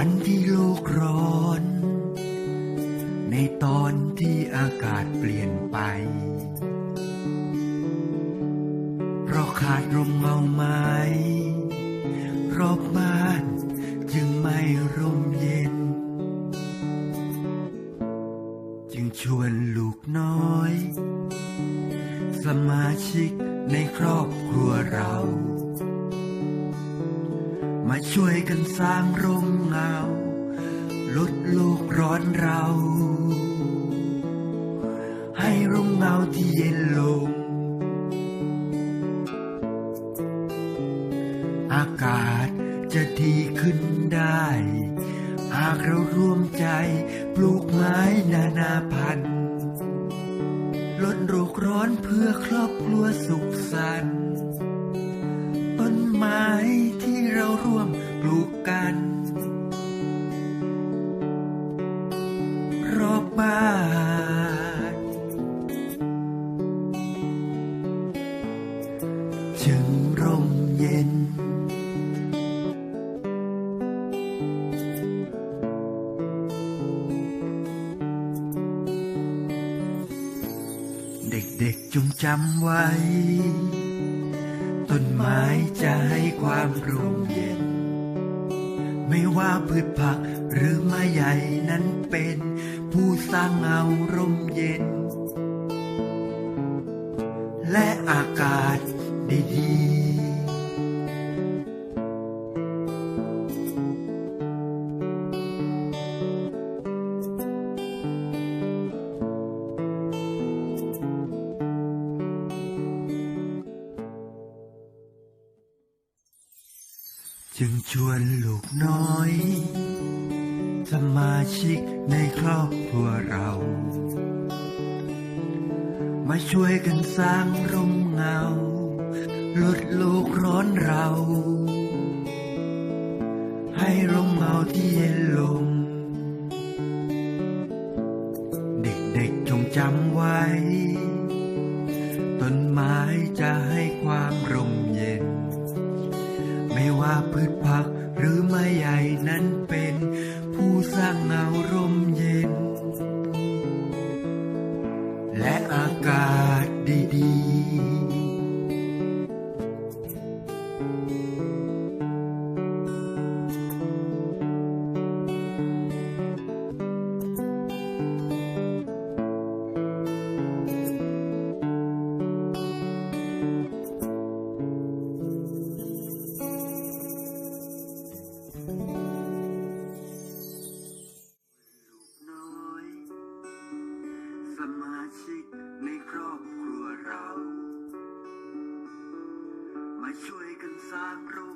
วันที่โลกร้อน ในตอนที่อากาศเปลี่ยนไปเพราะขาดร่มเงาไม้รอบบ้านจึงไม่ร่มเย็น จึงชวนลูกน้อย สมาชิกในครอบครัวเรา มาช่วยกันสร้างร่มเงา ลดโลกร้อนเรา ให้ร่มเงาที่เย็นลง อากาศจะดีขึ้นได้ หากเราร่วมใจปลูกไม้นานาพันธุ์ ลดโรคร้อนเพื่อครอบครัวสุขสันต์ต้นไม้ เราร่วมปลูกกัน รอบบ้านจึงร่มเย็น เด็กๆจงจำไว้ ไม้จะให้ความร่มเย็น ไม่ว่าพืชผักหรือไม้ใหญ่นั้นเป็น ผู้สร้างเงาร่มเย็น และอากาศดี จึงชวนลูกน้อย สมาชิกในครอบครัวเรา มาช่วยกันสร้างร่มเงา ลดโลกร้อนเรา ให้ร่มเงาที่เย็นลง เด็กๆจงจำไว้ ต้นไม้จะให้ความร่ม พืชผักหรือไม้ใหญ่นั้น สมาชิกในครอบครัวเรา มาช่วยกันสร้างร่มเง